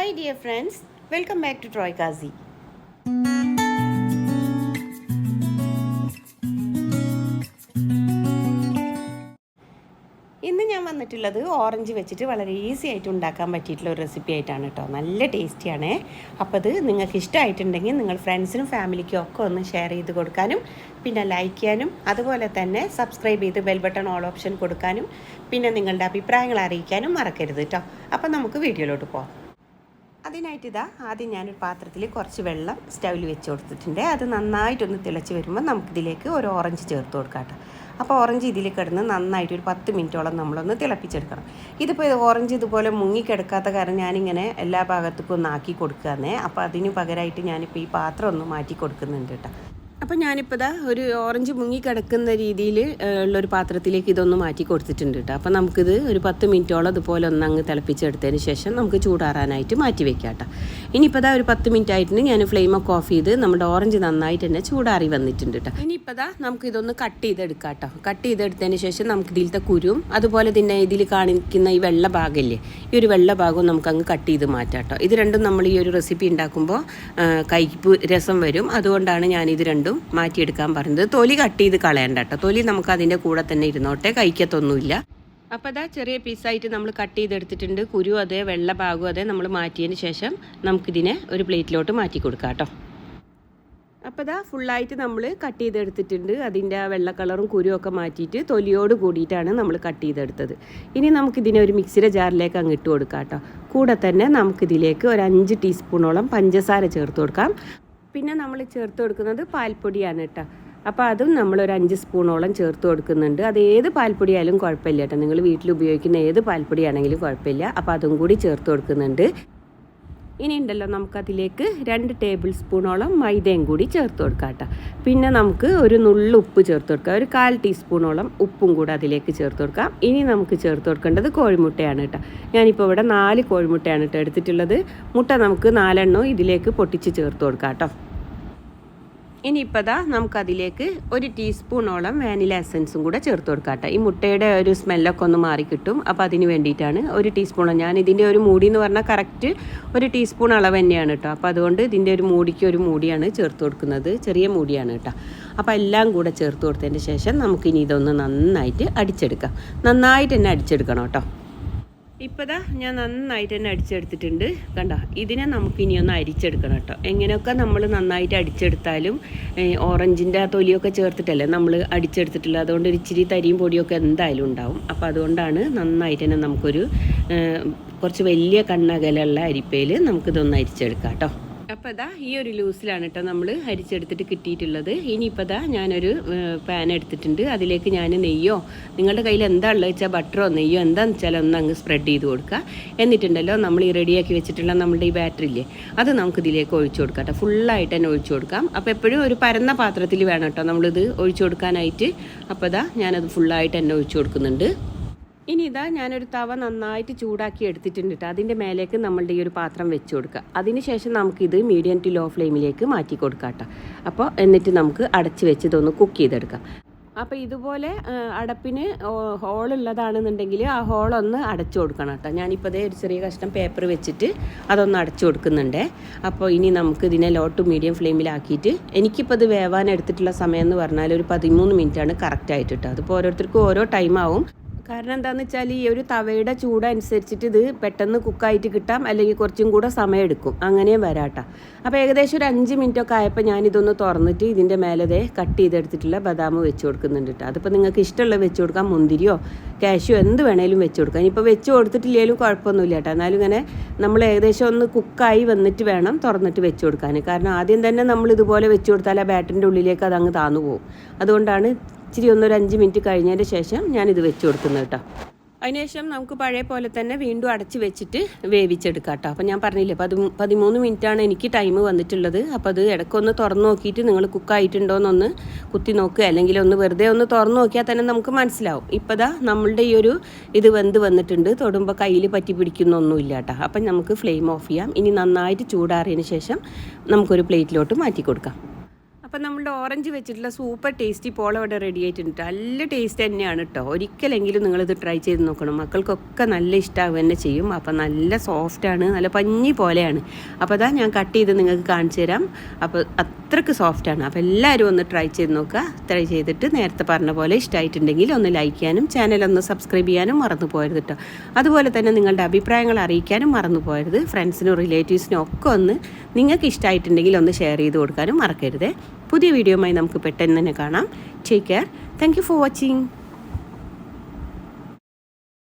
Hi dear friends welcome back to Troy കാസി ഇന്ന് ഞാൻ വന്നിട്ടുള്ളത് ഓറഞ്ച് വെച്ചിട്ട് വളരെ ഈസി ആയിട്ട് ഉണ്ടാക്കാൻ പറ്റിയിട്ടുള്ള ഒരു റെസിപ്പി ആയിട്ടാണ് കേട്ടോ. നല്ല ടേസ്റ്റിയാണ് അപ്പോൾ അത് നിങ്ങൾക്ക് ഇഷ്ടമായിട്ടുണ്ടെങ്കിൽ നിങ്ങൾ ഫ്രണ്ട്സിനും ഫാമിലിക്കും ഒക്കെ ഒന്ന് ഷെയർ ചെയ്ത് കൊടുക്കാനും പിന്നെ ലൈക്ക് ചെയ്യാനും അതുപോലെ തന്നെ സബ്സ്ക്രൈബ് ചെയ്ത് ബെൽ ബട്ടൺ ഓൾ ഓപ്ഷൻ കൊടുക്കാനും പിന്നെ നിങ്ങളുടെ അഭിപ്രായങ്ങൾ അറിയിക്കാനും മറക്കരുത് കേട്ടോ. അപ്പോൾ നമുക്ക് വീഡിയോയിലോട്ട് പോകാം അതിനായിട്ട് ഇതാ ആദ്യം ഞാനൊരു പാത്രത്തിൽ കുറച്ച് വെള്ളം സ്റ്റൗവിൽ വെച്ച് കൊടുത്തിട്ടുണ്ട്. അത് നന്നായിട്ടൊന്ന് തിളച്ച് വരുമ്പോൾ നമുക്കിതിലേക്ക് ഒരു ഓറഞ്ച് ചേർത്ത് കൊടുക്കാം കേട്ടോ. അപ്പോൾ ഓറഞ്ച് ഇതിൽ കിടന്ന് നന്നായിട്ട് ഒരു പത്ത് മിനിറ്റോളം നമ്മളൊന്ന് തിളപ്പിച്ചെടുക്കണം. ഇതിപ്പോൾ ഓറഞ്ച് ഇതുപോലെ മുങ്ങിക്കിടക്കാത്ത കാരണം ഞാനിങ്ങനെ എല്ലാ ഭാഗത്തേക്കും ഒന്ന് ആക്കി കൊടുക്കുകയെന്നേ അപ്പോൾ അതിന് പകരമായിട്ട് ഞാനിപ്പോൾ ഈ പാത്രം ഒന്ന് മാറ്റി കൊടുക്കുന്നുണ്ട് കേട്ടോ. അപ്പോൾ ഞാനിപ്പോൾ ഇതാ ഒരു ഓറഞ്ച് മുങ്ങി കിടക്കുന്ന രീതിയിൽ ഉള്ളൊരു പാത്രത്തിലേക്ക് ഇതൊന്ന് മാറ്റി കൊടുത്തിട്ടുണ്ട് കേട്ടോ. അപ്പോൾ നമുക്കിത് ഒരു പത്ത് മിനിറ്റോളം ഇതുപോലെ ഒന്ന് അങ്ങ് തിളപ്പിച്ചെടുത്തതിന് ശേഷം നമുക്ക് ചൂടാറാനായിട്ട് മാറ്റി വെക്കാം കേട്ടോ. ഇനിയിപ്പോൾ ഇതാ ഒരു പത്ത് മിനിറ്റ് ആയിട്ട് ഞാൻ ഫ്ലെയിം ഒക്കെ ഓഫ് ചെയ്ത് നമ്മുടെ ഓറഞ്ച് നന്നായിട്ട് തന്നെ ചൂടാറി വന്നിട്ടുണ്ട് കേട്ടോ. ഇനിയിപ്പോൾ ഇതാ നമുക്ക് ഇതൊന്ന് കട്ട് ചെയ്തെടുക്കാം കേട്ടോ. കട്ട് ചെയ്തെടുത്തതിന് ശേഷം നമുക്ക് ഇതിലത്തെ കുരും അതുപോലെ തന്നെ ഇതിൽ കാണിക്കുന്ന ഈ വെള്ള ഭാഗമില്ലേ ഈ ഒരു വെള്ള ഭാഗവും നമുക്ക് അങ്ങ് കട്ട് ചെയ്ത് മാറ്റാം കേട്ടോ. ഇത് രണ്ടും നമ്മൾ ഈ ഒരു റെസിപ്പി ഉണ്ടാക്കുമ്പോൾ കൈപ്പ് രസം വരും. അതുകൊണ്ടാണ് ഞാൻ ഇത് രണ്ടും മാറ്റിയെടുക്കാൻ പറയുന്നത് തൊലി കട്ട് ചെയ്ത് കളയണ്ട കേട്ടോ തൊലി നമുക്ക് അതിന്റെ കൂടെ തന്നെ ഇരുന്നോട്ടെ. കഴിക്കത്തൊന്നുമില്ല. അപ്പോൾ അതാ ചെറിയ പീസായിട്ട് നമ്മൾ കട്ട് ചെയ്തെടുത്തിട്ടുണ്ട്. കുരു അതേ വെള്ള ഭാഗവും അതേ നമ്മൾ മാറ്റിയതിന് ശേഷം നമുക്കിതിനെ ഒരു പ്ലേറ്റിലോട്ട് മാറ്റി കൊടുക്കാം കേട്ടോ അപ്പോൾ ഇതാ ഫുള്ളായിട്ട് നമ്മൾ കട്ട് ചെയ്തെടുത്തിട്ടുണ്ട്. അതിന്റെ ആ വെള്ള കളറും കുരുവും ഒക്കെ മാറ്റിയിട്ട് തൊലിയോട് കൂടിയിട്ടാണ് നമ്മൾ കട്ട് ചെയ്തെടുത്തത്. ഇനി നമുക്കിതിനെ ഒരു മിക്സിയുടെ ജാറിലേക്ക് അങ്ങ് ഇട്ട് കൊടുക്കാം കേട്ടോ കൂടെ തന്നെ നമുക്കിതിലേക്ക് ഒരു അഞ്ച് ടീസ്പൂണോളം പഞ്ചസാര ചേർത്ത് കൊടുക്കാം. പിന്നെ നമ്മൾ ചേർത്ത് കൊടുക്കുന്നത് പാൽപ്പൊടിയാണ് കേട്ടോ. അപ്പോൾ അതും ഒരു അഞ്ച് സ്പൂണോളം ചേർത്ത് കൊടുക്കുന്നുണ്ട്. അത് ഏത് പാൽപ്പൊടി ആയാലും കുഴപ്പമില്ല കേട്ടോ. നിങ്ങൾ വീട്ടിൽ ഉപയോഗിക്കുന്ന ഏത് പാൽപ്പൊടിയാണെങ്കിലും കുഴപ്പമില്ല. അപ്പോൾ അതും കൂടി ചേർത്ത് കൊടുക്കുന്നുണ്ട്. ഇനി ഉണ്ടല്ലോ നമുക്കതിലേക്ക് രണ്ട് ടേബിൾ സ്പൂണോളം മൈദയും കൂടി ചേർത്ത് കൊടുക്കാം കേട്ടോ. പിന്നെ നമുക്ക് ഒരു നുള്ളു ഉപ്പ് ചേർത്ത് കൊടുക്കാം. ഒരു കാൽ ടീസ്പൂണോളം ഉപ്പും കൂടെ അതിലേക്ക് ചേർത്ത് കൊടുക്കാം. ഇനി നമുക്ക് ചേർത്ത് കൊടുക്കേണ്ടത് കോഴിമുട്ടയാണ് കേട്ടോ. ഞാനിപ്പോൾ ഇവിടെ നാല് കോഴിമുട്ടയാണ് കേട്ടോ എടുത്തിട്ടുള്ളത്. മുട്ട നമുക്ക് നാലെണ്ണോ ഇതിലേക്ക് പൊട്ടിച്ച് ചേർത്ത് കൊടുക്കാം കേട്ടോ. ഇനിയിപ്പോൾ നമുക്കതിലേക്ക് ഒരു ടീസ്പൂണോളം വാനില എസൻസും കൂടെ ചേർത്ത് കൊടുക്കാം കേട്ടോ ഈ മുട്ടയുടെ ഒരു സ്മെല്ലൊക്കെ ഒന്ന് മാറി കിട്ടും. അപ്പോൾ അതിന് വേണ്ടിയിട്ടാണ് ഒരു ടീസ്പൂണോ ഞാൻ ഇതിന്റെ ഒരു മൂടി എന്ന് പറഞ്ഞാൽ കറക്റ്റ് ഒരു ടീസ്പൂൺ അളവ് തന്നെയാണ് കേട്ടോ. അപ്പോൾ അതുകൊണ്ട് ഇതിന്റെ ഒരു മൂടിക്ക് ഒരു മൂടിയാണ് ചേർത്ത് കൊടുക്കുന്നത്. ചെറിയ മൂടിയാണ് കേട്ടോ. അപ്പോൾ എല്ലാം കൂടെ ചേർത്ത് കൊടുത്തതിന്റെ ശേഷം നമുക്കിനി ഇതൊന്ന് നന്നായിട്ട് അടിച്ചെടുക്കാം. നന്നായിട്ട് തന്നെ അടിച്ചെടുക്കണം കേട്ടോ. ഇപ്പോൾ ദാ ഞാൻ നന്നായിട്ട് തന്നെ അടിച്ചെടുത്തിട്ടുണ്ട്. കണ്ട? ഇതിനെ നമുക്ക് ഇനി ഒന്ന് അരിച്ചെടുക്കണം കേട്ടോ. എങ്ങനെയൊക്കെ നമ്മൾ നന്നായിട്ട് അടിച്ചെടുത്താലും ഓറഞ്ചിന്റെ തൊലിയൊക്കെ ചേർത്തിട്ടല്ലേ നമ്മൾ അടിച്ചെടുത്തിട്ടുള്ളത് അതുകൊണ്ട് ഇച്ചിരി തരിയും പൊടിയൊക്കെ എന്തായാലും ഉണ്ടാവും. അപ്പോൾ അതുകൊണ്ടാണ് നന്നായിട്ട് തന്നെ നമുക്കൊരു കുറച്ച് വലിയ കണ്ണകലുള്ള അരിപ്പയിൽ നമുക്കിതൊന്ന് അരിച്ചെടുക്കാം കേട്ടോ. അപ്പോൾ ഇതാ ഈ ഒരു ലൂസിലാണ് കേട്ടോ നമ്മൾ അരിച്ചെടുത്തിട്ട് കിട്ടിയിട്ടുള്ളത്. ഇനിയിപ്പോൾ ഇതാ ഞാനൊരു പാൻ എടുത്തിട്ടുണ്ട്. അതിലേക്ക് ഞാൻ നെയ്യോ നിങ്ങളുടെ കയ്യിൽ എന്താ ഉള്ളത് വെച്ചാൽ ബട്ടറോ നെയ്യോ എന്താണെന്ന് വെച്ചാൽ ഒന്ന് അങ്ങ് സ്പ്രെഡ് ചെയ്ത് കൊടുക്കുക എന്നിട്ടുണ്ടല്ലോ നമ്മൾ ഈ റെഡിയാക്കി വെച്ചിട്ടുള്ള നമ്മുടെ ഈ ബാറ്ററില്ലേ അത് നമുക്ക് ഇതിലേക്ക് ഒഴിച്ചു കൊടുക്കാം കേട്ടോ ഫുള്ളായിട്ട് തന്നെ ഒഴിച്ചു കൊടുക്കാം. അപ്പോൾ എപ്പോഴും ഒരു പരന്ന പാത്രത്തിൽ വേണം കേട്ടോ നമ്മളിത് ഒഴിച്ചു കൊടുക്കാനായിട്ട്. അപ്പോൾ ഇതാ ഞാനത് ഫുള്ളായിട്ട് തന്നെ ഒഴിച്ചു കൊടുക്കുന്നുണ്ട്. ഇനി ഇതാ ഞാനൊരു തവ നന്നായിട്ട് ചൂടാക്കി എടുത്തിട്ടുണ്ട് കേട്ടോ അതിന്റെ മേലേക്ക് നമ്മളുടെ ഈ ഒരു പാത്രം വെച്ച് കൊടുക്കുക. അതിന് ശേഷം നമുക്കിത് മീഡിയം ടു ലോ ഫ്ലെയിമിലേക്ക് മാറ്റി കൊടുക്കാം കേട്ടോ അപ്പോൾ എന്നിട്ട് നമുക്ക് അടച്ച് വെച്ച് ഇതൊന്ന് കുക്ക് ചെയ്തെടുക്കാം. അപ്പോൾ ഇതുപോലെ അടപ്പിന് ഹോളുള്ളതാണെന്നുണ്ടെങ്കിൽ ആ ഹോളൊന്ന് അടച്ചു കൊടുക്കണം കേട്ടോ ഞാനിപ്പോൾ ഇതേ ഒരു ചെറിയ കഷ്ണം പേപ്പർ വെച്ചിട്ട് അതൊന്ന് അടച്ചു കൊടുക്കുന്നുണ്ട്. അപ്പോൾ ഇനി നമുക്ക് ഇതിനെ ലോ ടു മീഡിയം ഫ്ലെയിമിലാക്കിയിട്ട് എനിക്കിപ്പോൾ ഇത് വേവാൻ എടുത്തിട്ടുള്ള സമയം എന്ന് പറഞ്ഞാൽ ഒരു പതിമൂന്ന് മിനിറ്റാണ് കറക്റ്റായിട്ട് കേട്ടോ അതിപ്പോൾ ഓരോരുത്തർക്കും ഓരോ ടൈമാവും കാരണം എന്താണെന്ന് വെച്ചാൽ ഈ ഒരു തവയുടെ ചൂട് അനുസരിച്ചിട്ട് ഇത് പെട്ടെന്ന് കുക്കായിട്ട് കിട്ടാം അല്ലെങ്കിൽ കുറച്ചും കൂടെ സമയം എടുക്കും. അങ്ങനെയും വരാട്ടോ. അപ്പോൾ ഏകദേശം ഒരു അഞ്ച് മിനിറ്റ് ഒക്കെ ആയപ്പോൾ ഞാനിതൊന്ന് തുറന്നിട്ട് ഇതിന്റെ മേലതെ കട്ട് ചെയ്തെടുത്തിട്ടുള്ള ബദാം വെച്ച് കൊടുക്കുന്നുണ്ട് കേട്ടോ അതിപ്പോൾ നിങ്ങൾക്ക് ഇഷ്ടമുള്ള വെച്ച് കൊടുക്കാം മുന്തിരിയോ കാഷ്യോ എന്ത് വേണേലും വെച്ച് കൊടുക്കാം. ഇനിയിപ്പോൾ വെച്ച് കൊടുത്തിട്ടില്ലെങ്കിലും കുഴപ്പമൊന്നുമില്ല കേട്ടോ എന്നാലും ഇങ്ങനെ നമ്മൾ ഏകദേശം ഒന്ന് കുക്കായി വന്നിട്ട് വേണം തുറന്നിട്ട് വെച്ച് കൊടുക്കാൻ കാരണം ആദ്യം തന്നെ നമ്മൾ ഇതുപോലെ വെച്ച് കൊടുത്താൽ ആ ബാറ്ററിന്റെ ഉള്ളിലേക്ക് അത് അങ്ങ് താന്നു പോകും അതുകൊണ്ടാണ് ഇച്ചിരി ഒന്നൊരു അഞ്ച് മിനിറ്റ് കഴിഞ്ഞതിന് ശേഷം ഞാനിത് വെച്ച് കൊടുക്കുന്നത് കേട്ടോ. അതിനുശേഷം നമുക്ക് പഴയ പോലെ തന്നെ വീണ്ടും അടച്ച് വെച്ചിട്ട് വേവിച്ചെടുക്കാം കേട്ടോ. അപ്പോൾ ഞാൻ പറഞ്ഞില്ലേ പതി പതിമൂന്ന് മിനിറ്റാണ് എനിക്ക് ടൈം വന്നിട്ടുള്ളത്. അപ്പോൾ അത് ഇടയ്ക്കൊന്ന് തുറന്നു നോക്കിയിട്ട് നിങ്ങൾ കുക്കായിട്ടുണ്ടോയെന്നൊന്ന് കുത്തി നോക്കുക. അല്ലെങ്കിൽ ഒന്ന് വെറുതെ ഒന്ന് തുറന്നു നോക്കിയാൽ തന്നെ നമുക്ക് മനസ്സിലാവും. ഇപ്പോൾ ദാ നമ്മളുടെ ഈ ഒരു ഇത് വെന്ത് വന്നിട്ടുണ്ട്. തൊടുമ്പോൾ കയ്യിൽ പറ്റി പിടിക്കുന്നൊന്നുമില്ല കേട്ടോ. അപ്പം നമുക്ക് ഫ്ലെയിം ഓഫ് ചെയ്യാം. ഇനി നന്നായിട്ട് ചൂടാറിയതിന് ശേഷം നമുക്കൊരു പ്ലേറ്റിലോട്ട് മാറ്റി കൊടുക്കാം. അപ്പം നമ്മളുടെ ഓറഞ്ച് വെച്ചിട്ടുള്ള സൂപ്പർ ടേസ്റ്റി പോള ഇവിടെ റെഡി ആയിട്ടുണ്ട് നല്ല ടേസ്റ്റ് തന്നെയാണ് കേട്ടോ ഒരിക്കലെങ്കിലും നിങ്ങളിത് ട്രൈ ചെയ്ത് നോക്കണം. മക്കൾക്കൊക്കെ നല്ല ഇഷ്ടമാവുക തന്നെ ചെയ്യും. അപ്പം നല്ല സോഫ്റ്റാണ് നല്ല പഞ്ഞി പോലെയാണ്. അപ്പോൾ അതാ ഞാൻ കട്ട് ചെയ്ത് നിങ്ങൾക്ക് കാണിച്ചു തരാം. അപ്പോൾ അത്രയ്ക്ക് സോഫ്റ്റാണ് അപ്പോൾ എല്ലാവരും ഒന്ന് ട്രൈ ചെയ്ത് നോക്കുക. ട്രൈ ചെയ്തിട്ട് നേരത്തെ പറഞ്ഞ പോലെ ഇഷ്ടമായിട്ടുണ്ടെങ്കിൽ ഒന്ന് ലൈക്ക് ചെയ്യാനും ചാനൽ ഒന്ന് സബ്സ്ക്രൈബ് ചെയ്യാനും മറന്നു പോകരുത് കേട്ടോ അതുപോലെ തന്നെ നിങ്ങളുടെ അഭിപ്രായങ്ങൾ അറിയിക്കാനും മറന്നു പോകരുത്. ഫ്രണ്ട്സിനും റിലേറ്റീവ്സിനും ഒക്കെ ഒന്ന് നിങ്ങൾക്ക് ഇഷ്ടമായിട്ടുണ്ടെങ്കിൽ ഒന്ന് ഷെയർ ചെയ്ത് കൊടുക്കാനും മറക്കരുത്. പുതിയ വീഡിയോയുമായി നമുക്ക് പെട്ടെന്ന് തന്നെ കാണാം. Take care thank for watching